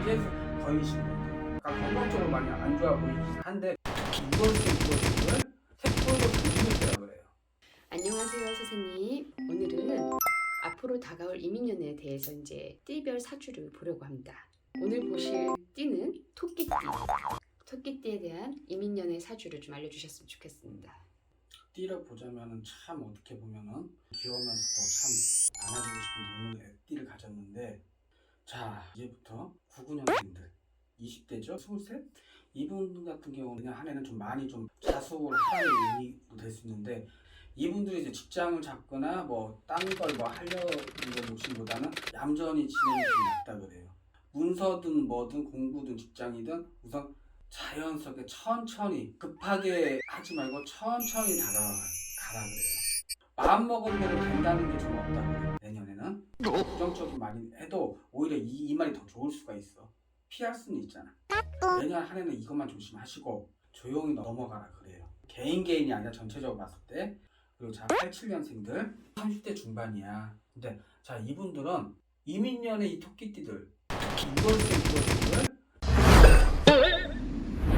경제에서 거의신 분들 그러니까 건강적으로 많이 안 좋아 보이긴 한데 이것을 이것을 세포로 조심을 때라 그래요. 안녕하세요, 선생님. 오늘은 앞으로 다가올 이민년에 대해서 이제 띠별 사주를 보려고 합니다. 오늘 보실 띠는 토끼띠. 토끼띠에 대한 이민년의 사주를 좀 알려주셨으면 좋겠습니다. 띠를 보자면은 참 어떻게 보면은 귀여우면서도 참 안아주고 싶은 눈의 띠를 가졌는데 자 이제부터 99년생들 20대죠 23 이분 같은 경우는 그냥 한 해는 좀 많이 좀 자숙을 하라는 의미도 될 수 있는데 이분들이 이제 직장을 잡거나 뭐 딴 걸 뭐 하려는 걸 욕심보다는 얌전히 지내는 게 낫다 그래요 문서든 뭐든 공부든 직장이든 우선 자연스럽게 천천히 급하게 하지 말고 천천히 다가가라 그래요. 마음 먹으면 된다는 게 좀 없다 그래요. 내년에는 부정적인 말이 해도 오히려 이, 이 말이 더 좋을 수가 있어. 피할 수는 있잖아. 내년 한 해는 이것만 조심하시고 조용히 넘어가라 그래요. 개인 개인이 아니라 전체적으로 봤을 때 그리고 자 87년생들 30대 중반이야. 근데 자 이분들은 이민년의 이 토끼띠들 이월생 이월생을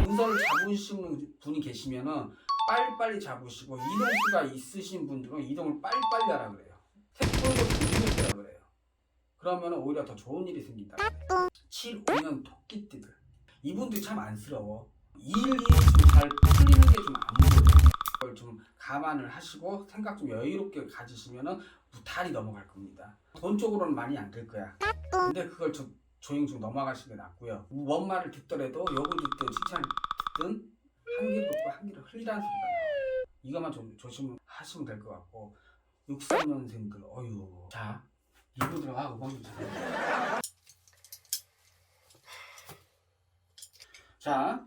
문서를 잡으시는 분이 계시면은 빨리빨리 잡으시고 이동수가 있으신 분들은 이동을 빨리빨리 하라 그래요. 세포로 조심을 때라 그래요. 그러면 오히려 더 좋은 일이 생긴다. 7, 5년 토끼띠들. 이분들이 참 안쓰러워. 이 일이 좀잘 풀리는 게 좀 안 보여요. 그걸 좀 감안을 하시고 생각 좀 여유롭게 가지시면은 무탈이 넘어갈 겁니다. 돈 쪽으로는 많이 안 될 거야. 근데 그걸 좀 조용 좀 넘어가시는 게 낫고요. 뭔 말을 듣더라도 욕을 듣든 칭찬을 듣든 한 귀를 듣고 한 귀를 흘리라는 소리가. 이것만 좀 조심하시면 될 것 같고 63년생들 어휴 자 음악 좀 잘해요. 자,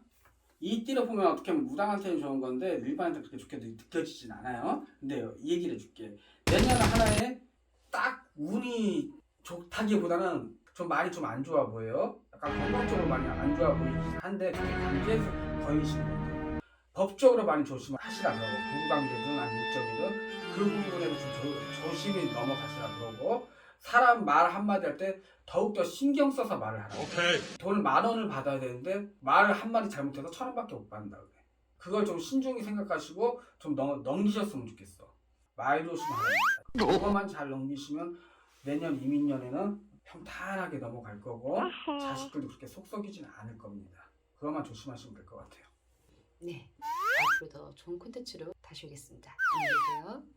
이 띠를 보면 어떻게 보면 무당한테는 좋은 건데 일반한테 그렇게 좋게 느껴지진 않아요. 근데 이 얘기를 해줄게. 내년 하나에 딱 운이 좋다기보다는 좀 많이 좀 안 좋아 보여요. 약간 건강적으로 많이 안 좋아 보이긴 한데 경제에서 거의신 분들 법적으로 많이 조심을 하시라 그러고 부부관계든 아니면 일적이든 그 부분에도 좀 조, 조심히 넘어가시라 그러고 사람 말 한마디 할 때 더욱더 신경 써서 말을 하라 오케이. 돈을 만 원을 받아야 되는데 말을 한마디 잘못해서 천 원밖에 못 받는다 그래 그걸 좀 신중히 생각하시고 좀 넘, 넘기셨으면 좋겠어 말 조심하라 그것만 잘 넘기시면 내년 이민년에는 평탄하게 넘어갈 거고 자식들도 그렇게 속썩이지는 않을 겁니다. 그것만 조심하시면 될 것 같아요. 네. 앞으로 더 좋은 콘텐츠로 다시 오겠습니다. 안녕히 계세요.